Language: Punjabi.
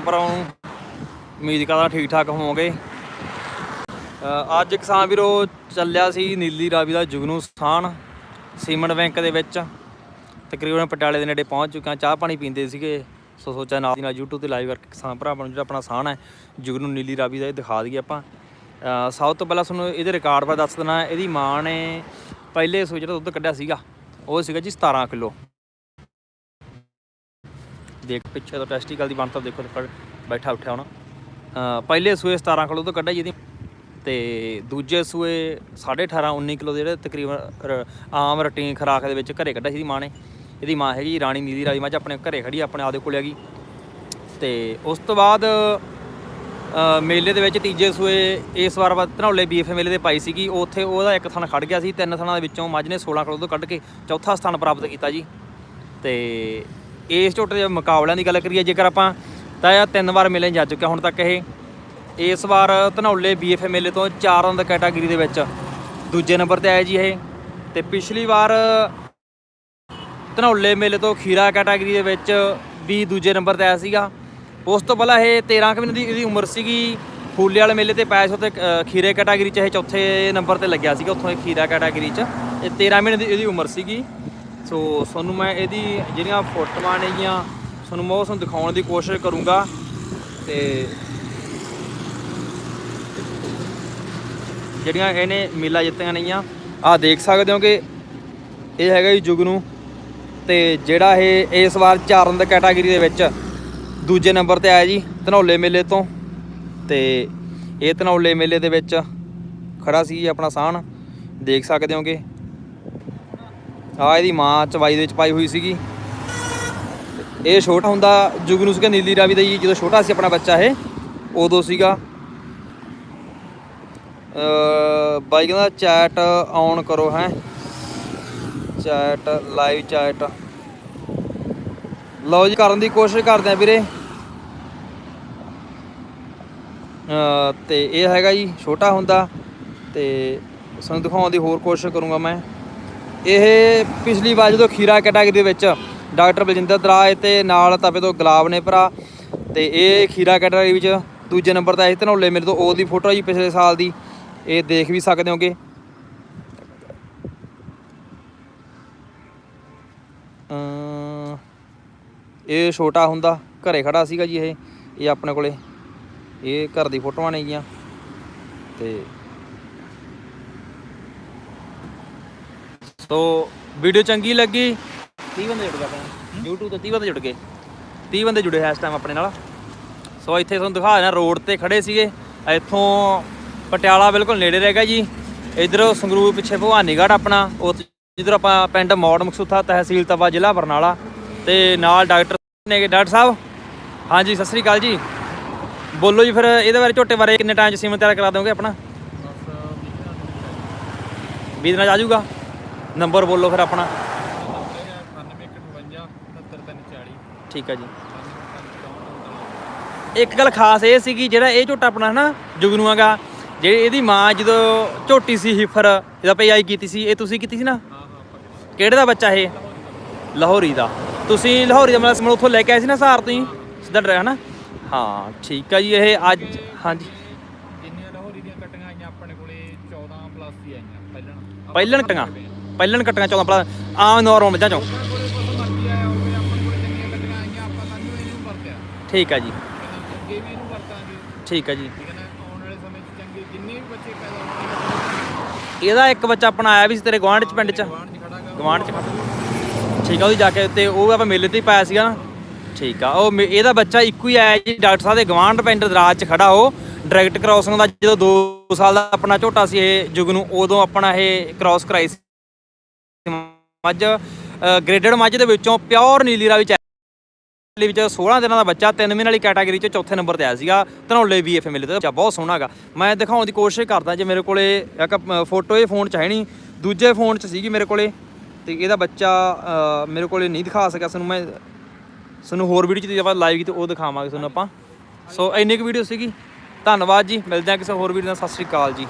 ਪਰ ਉਮੀਦ ਕਰਦਾ ਠੀਕ ਠਾਕ ਹੋਵੋਗੇ। ਅ, ਅੱਜ ਕਿਸਾਨ ਵੀਰੋ ਚੱਲਿਆ ਸੀ ਨੀਲੀ ਰਾਵੀ ਦਾ ਜੁਗਨੂ ਸਥਾਨ ਸੀਮੈਂਟ ਬੈਂਕ ਦੇ ਵਿੱਚ। ਤਕਰੀਬਨ ਪਟਿਆਲੇ ਦੇ ਨੇੜੇ ਪਹੁੰਚ ਚੁੱਕੇ ਹਾਂ ਚਾਹ ਪਾਣੀ ਪੀਂਦੇ ਸੀਗੇ। ਸੋ ਸੋਚਿਆ ਨਾਲ ਦੀ ਨਾਲ YouTube ਤੇ ਲਾਈਵ ਕਰਕੇ ਕਿਸਾਨ ਭਰਾਵਾਂ ਨੂੰ ਜਿਹੜਾ ਆਪਣਾ ਸਾਨ ਹੈ ਜੁਗਨੂ ਨੀਲੀ ਰਾਵੀ ਦਾ ਇਹ ਦਿਖਾ ਦਈਏ ਆਪਾਂ। ਸਭ ਤੋਂ ਪਹਿਲਾਂ ਤੁਹਾਨੂੰ ਇਹਦੇ ਰਿਕਾਰਡ ਬਾਰੇ ਦੱਸ ਦੇਣਾ ਇਹਦੀ ਮਾਂ ਨੇ ਪਹਿਲੇ ਸੋ ਜਿਹੜਾ ਦੁੱਧ ਕੱਢਿਆ ਸੀਗਾ ਉਹ ਸੀਗਾ ਜੀ 17 ਕਿਲੋ। ਦੇਖ ਪਿੱਛੇ ਤੋਂ ਟੈਸਟੀਕਲ ਦੀ ਬਣਤਰ ਦੇਖੋ ਤੇ ਬੈਠਾ ਉੱਠਿਆ ਹੁਣ। ਪਹਿਲੇ ਸੂਏ 17 ਕਿਲੋ ਤੋਂ ਕੱਢਿਆ ਜਿਹਦੀ ਤੇ ਦੂਜੇ ਸੂਏ 18.5 19 ਕਿਲੋ ਦੇ ਜਿਹੜੇ ਤਕਰੀਬਨ ਰ- ਆਮ ਰੂਟੀਨ ਖਰਾਕ ਦੇ ਵਿੱਚ ਘਰੇ ਕੱਢਿਆ ਸੀ ਦੀ ਮਾਂ ਨੇ। ਇਹਦੀ ਮਾਂ ਹੈਗੀ ਰਾਣੀ ਨੀਦੀ ਰਾਜੀ ਮੱਝ ਆਪਣੇ ਘਰੇ ਖੜੀ ਆ, ਆਪਣੇ ਆਦੇ ਕੋਲ ਹੈਗੀ। ਤੇ ਉਸ ਤੋਂ ਬਾਅਦ ਮੇਲੇ ਦੇ ਵਿੱਚ ਤੀਜੇ ਸੂਏ ਇਸ ਵਾਰ ਵਾ ਧਨੌਲੇ ਬੀਐਫ ਮੇਲੇ ਦੇ ਪਾਈ ਸੀਗੀ। ਉੱਥੇ ਉਹਦਾ ਇੱਕ ਥਣ ਖੜ ਗਿਆ ਸੀ ਤਿੰਨ ਥਣਾਂ ਦੇ ਵਿੱਚੋਂ ਮੱਝ ਨੇ 16 ਕਿਲੋ ਤੋਂ ਕੱਢ ਕੇ ਚੌਥਾ ਸਥਾਨ ਪ੍ਰਾਪਤ ਕੀਤਾ ਜੀ। ਤੇ ਇਸ ਝੋਟੇ ਦੇ ਮੁਕਾਬਲਿਆਂ ਦੀ ਗੱਲ ਕਰੀਏ, ਜੇਕਰ ਆਪਾਂ ਤਾਂ ਇਹ ਤਿੰਨ ਵਾਰ ਮੇਲੇ ਜਾ ਚੁੱਕਿਆ ਹੁਣ ਤੱਕ ਇਹ। ਇਸ ਵਾਰ ਧਨੌਲੇ ਬੀਐਫ ਮੇਲੇ ਤੋਂ ਚਾਰ ਰੰਦ ਕੈਟਾਗਰੀ ਦੇ ਵਿੱਚ ਦੂਜੇ ਨੰਬਰ ਤੇ ਆਇਆ ਜੀ ਇਹ। ਤੇ ਪਿਛਲੀ ਵਾਰ ਧਨੌਲੇ ਮੇਲੇ ਤੋਂ ਖੀਰਾ ਕੈਟਾਗਰੀ ਦੇ ਵਿੱਚ ਵੀ ਦੂਜੇ ਨੰਬਰ ਤੇ ਆਇਆ ਸੀਗਾ। ਉਸ ਤੋਂ ਪਹਿਲਾਂ ਇਹ 13 ਕੁ ਮਹੀਨੇ ਦੀ ਇਹਦੀ ਉਮਰ ਸੀਗੀ। ਫੂਲੇ ਵਾਲੇ ਮੇਲੇ ਤੇ ਪਾਇਆ ਸੀ, ਉੱਥੇ ਖੀਰੇ ਕੈਟਾਗਰੀ 'ਚ ਇਹ ਚੌਥੇ ਨੰਬਰ ਤੇ ਲੱਗਿਆ ਸੀਗਾ, ਉੱਥੋਂ ਇਹ ਖੀਰਾ ਕੈਟਾਗਰੀ 'ਚ। ਇਹ 13 ਮਹੀਨੇ ਦੀ ਇਹਦੀ ਉਮਰ ਸੀਗੀ। ਸੋ ਤੁਹਾਨੂੰ ਮੈਂ ਇਹਦੀ ਜਿਹੜੀਆਂ ਫੋਟੋਆਂ ਨੇਗੀਆਂ ਤੁਹਾਨੂੰ ਮੈਂ ਉਹ ਤੁਹਾਨੂੰ ਦਿਖਾਉਣ ਦੀ ਕੋਸ਼ਿਸ਼ ਕਰੂੰਗਾ ਤੇ ਜਿਹੜੀਆਂ ਇਹਨੇ ਮੇਲਾ ਜਿੱਤੀਆਂ ਨੇਗੀਆਂ ਆਹ ਦੇਖ ਸਕਦੇ ਹੋ ਕਿ ਇਹ ਹੈਗਾ ਜੀ ਜੁਗਨੂ ਤੇ ਜਿਹੜਾ ਇਹ ਇਸ ਵਾਰ ਚਾਰਨ ਦੇ ਕੈਟਾਗਰੀ ਦੇ ਵਿੱਚ ਦੂਜੇ ਨੰਬਰ ਤੇ ਆਇਆ ਜੀ, ਧਨੌਲੇ ਮੇਲੇ ਤੋਂ ਤੇ ਇਹ ਧਨੌਲੇ ਮੇਲੇ ਦੇ ਵਿੱਚ ਖੜਾ ਸੀ ਜੀ ਆਪਣਾ ਸਾਹਣ, ਦੇਖ ਸਕਦੇ ਹੋਗੇ ਆ ਇਹਦੀ ਮਾਂ ਚਵਾਈ ਦੇ ਵਿੱਚ ਪਾਈ ਹੋਈ ਸੀਗੀ। ਇਹ ਛੋਟਾ ਹੁੰਦਾ, ਜੁਗਨੂ ਸੀਗਾ, ਨੀਲੀ ਰਾਵੀ ਦਾ ਜੀ, ਜਦੋਂ ਛੋਟਾ ਸੀ ਆਪਣਾ ਬੱਚਾ ਇਹ, ਉਦੋਂ ਸੀਗਾ। ਬਾਈ ਕਹਿੰਦਾ, ਚੈਟ ਆਨ ਕਰੋ ਹੈ। Chat, live chat. ਲਓ ਜੀ, ਕਰਨ ਦੀ ਕੋਸ਼ਿਸ਼ ਕਰਦੇ ਆ ਵੀਰੇ। ਤੇ ਇਹ ਹੈਗਾ ਜੀ, ਛੋਟਾ ਹੁੰਦਾ। ਤੇ ਤੁਹਾਨੂੰ ਦਿਖਾਉਣ ਦੀ ਹੋਰ ਕੋਸ਼ਿਸ਼ ਕਰੂੰਗਾ ਮੈਂ। ਇਹ ਪਿਛਲੀ ਵਾਰ ਜਦੋਂ ਖੀਰਾ ਕੈਟਾਗਰੀ ਦੇ ਵਿੱਚ ਡਾਕਟਰ ਬਲਜਿੰਦਰ ਦਰਾਜ ਤੇ ਨਾਲ ਤਵੇ ਤੋਂ ਗੁਲਾਬ ਨੇ ਭਰਾ, ਤੇ ਇਹ ਖੀਰਾ ਕੈਟਾਗਰੀ ਵਿੱਚ ਦੂਜੇ ਨੰਬਰ ਤੇ ਆਏ ਸੀ ਮੇਰੇ ਤੋਂ ਉਹਦੀ ਫੋਟੋ ਜੀ ਪਿਛਲੇ ਸਾਲ ਦੀ, ਇਹ ਦੇਖ ਵੀ ਸਕਦੇ ਹੋਗੇ। ਇਹ ਛੋਟਾ ਹੁੰਦਾ, ਘਰੇ ਖੜਾ ਸੀਗਾ ਜੀ ਇਹ ਇਹ ਆਪਣੇ ਕੋਲੇ, ਇਹ ਘਰ ਦੀ ਫੋਟੋਆਂ ਨੇਗੀਆਂ ਤੇ ਸੋ ਵੀਡੀਓ ਚੰਗੀ ਲੱਗੀ 30 ਬੰਦੇ ਜੁੜ ਗਏ ਆਪਣੇ YouTube ਤੇ 30 ਬੰਦੇ ਜੁੜ ਗਏ। 30 ਬੰਦੇ ਜੁੜੇ ਇਸ ਟਾਈਮ ਆਪਣੇ ਨਾਲ। ਸੋ ਇੱਥੇ ਤੁਹਾਨੂੰ ਦਿਖਾ ਦੇਣਾ ਰੋਡ ਤੇ ਖੜੇ ਸੀਗੇ। ਇੱਥੋਂ ਪਟਿਆਲਾ ਬਿਲਕੁਲ ਨੇੜੇ ਰਹਿ ਗਿਆ ਜੀ। ਇਧਰ ਸੰਗਰੂਰ ਪਿੱਛੇ ਭਵਾਨੀਗੜ੍ਹ ਆਪਣਾ ਜਿੱਧਰ ਆਪਾਂ ਪਿੰਡ ਮੌੜ ਮਕਸੂਥਾ ਤਹਿਸੀਲ ਤਵਾ ਜ਼ਿਲ੍ਹਾ ਬਰਨਾਲਾ। ਤੇ ਨਾਲ ਡਾਕਟਰ ਨੇਗੇ ਡਾਕਟਰ ਸਾਹਿਬ? ਹਾਂਜੀ ਸਤਿ ਸ੍ਰੀ ਅਕਾਲ ਜੀ। ਬੋਲੋ ਜੀ ਫਿਰ ਇਹਦੇ ਬਾਰੇ ਝੋਟੇ ਬਾਰੇ ਕਿੰਨੇ ਟਾਈਮ ਚ ਸੀਮਨ ਤਿਆਰ ਕਰਾ ਦੋਗੇ ਆਪਣਾ? 20 ਦਿਨਾਂ ਚ ਆ ਜਾਊਗਾ। ਨੰਬਰ ਬੋਲੋ ਫਿਰ ਆਪਣਾ। ਠੀਕ ਹੈ ਜੀ। ਇੱਕ ਗੱਲ ਖਾਸ ਇਹ ਸੀਗੀ ਜਿਹੜਾ ਇਹ ਝੋਟਾ ਆਪਣਾ ਹਨਾ ਜੁਗਨੂਆਗਾ ਜਿਹੜੀ ਇਹਦੀ ਮਾਂ ਜਦੋਂ ਝੋਟੀ ਸੀ ਹਿਫਰ ਇਹਦਾ ਪਈ ਆਈ ਕੀਤੀ ਸੀ ਇਹ ਤੁਸੀਂ ਕੀਤੀ ਸੀ ਨਾ? ਕਿਹੜੇ ਦਾ ਬੱਚਾ ਇਹ? ਲਾਹੌਰੀ ਦਾ। ਤੁਸੀਂ ਲਾਹੌਰੀ ਦਾ ਮਤਲਬ ਉੱਥੋਂ ਲੈ ਕੇ ਆਏ ਸੀ ਨਾ ਸਹਾਰ ਤੋਂ ਹੀ ਸਿੱਧਾ ਡਰਿਆ ਹਨਾ? ਹਾਂ ਠੀਕ ਆ ਜੀ ਇਹ ਅੱਜ ਹਾਂਜੀ। ਜਿੰਨੀਆਂ ਲਾਹੌਰੀ ਦੀਆਂ ਕਟੀਆਂ ਆਈਆਂ ਆਪਣੇ ਕੋਲੇ 14 ਪਲੱਸ ਹੀ ਆਈਆਂ ਪਹਿਲਾਂ ਪਹਿਲਣ ਕਟੀਆਂ ਪਹਿਲਣ ਕਟੀਆਂ 14 ਪਲਾ ਆਮ ਨੋਰਮਲ ਮੱਝਾਂ ਚੋਂ। ਠੀਕ ਹੈ ਜੀ। ਠੀਕ ਹੈ ਜੀ। ਇਹਦਾ ਇੱਕ ਬੱਚਾ ਆਪਣਾ ਆਇਆ ਵੀ ਸੀ ਤੇਰੇ ਗੁਆਂਢ ਚ ਪਿੰਡ ਚ। ਗਵਾਂਢ ਚ ਠੀਕ ਆ, ਉਹਦੀ ਜਾ ਕੇ ਤੇ ਉਹ ਆਪਾਂ ਮੇਲੇ ਤੇ ਪਾਇਆ ਸੀਗਾ ਨਾ। ਠੀਕ ਆ, ਉਹ ਮੇ- ਇਹਦਾ ਬੱਚਾ ਇੱਕੋ ਹੀ ਆਇਆ ਜੀ, ਡਾਕਟਰ ਸਾਹਿਬ ਦੇ ਗਵਾਂਢ ਪਿੰਡ ਦਰਾਜ ਚ ਖੜਾ ਉਹ। ਡਾਇਰੈਕਟ ਕ੍ਰਾਸਿੰਗ ਦਾ ਜਦੋਂ 2 ਸਾਲ ਦਾ ਆਪਣਾ ਝੋਟਾ ਸੀ ਇਹ ਜੁਗ ਨੂੰ, ਉਦੋਂ ਆਪਣਾ ਇਹ ਕ੍ਰਾਸ ਕਰਾਈ ਸੀ। ਮੱਝ ਗ੍ਰੇਡਡ ਮੱਝ ਦੇ ਵਿੱਚੋਂ ਪਿਓਰ ਨੀਲੀ ਰਾਵੀ ਚ ਵਿੱਚ 16 ਦਿਨਾਂ ਦਾ ਬੱਚਾ 3 ਮਹੀਨੇ ਵਾਲੀ ਕੈਟਾਗਰੀ ਚ ਚੌਥੇ ਨੰਬਰ ਤੇ ਆਇਆ ਸੀਗਾ, ਧਨੌਲੇ ਬੀਐਫ ਮਿਲੇ ਤੇ। ਬੱਚਾ ਬਹੁਤ ਸੋਹਣਾ ਹੈਗਾ। ਮੈਂ ਦਿਖਾਉਣ ਦੀ ਕੋਸ਼ਿਸ਼ ਕਰਦਾ ਜੇ ਮੇਰੇ ਕੋਲੇ ਇੱਕ ਫੋਟੋ ਇਹ ਫੋਨ ਚ ਹੈ ਨਹੀਂ ਦੂਜੇ ਫੋਨ ਚ ਸੀਗੀ ਮੇਰੇ ਕੋਲੇ, ਤੇ ਇਹਦਾ ਬੱਚਾ ਮੇਰੇ ਕੋਲੇ ਨਹੀਂ ਦਿਖਾ ਸਕਿਆ। ਤੁਹਾਨੂੰ ਮੈਂ, ਤੁਹਾਨੂੰ ਹੋਰ ਵੀਡੀਓ ਚ ਜੇ ਆਪਾਂ ਲਾਈਵ ਕੀਤੀ, ਉਹ ਦਿਖਾਵਾਂਗੇ ਤੁਹਾਨੂੰ ਆਪਾਂ। ਸੋ ਇੰਨੀ ਕੁ ਵੀਡੀਓ ਸੀਗੀ। ਧੰਨਵਾਦ ਜੀ। ਮਿਲਦੇ ਹਾਂ ਕਿਸੇ ਹੋਰ ਵੀਡੀਓ ਨਾਲ। ਸਤਿ ਸ੍ਰੀ ਅਕਾਲ ਜੀ।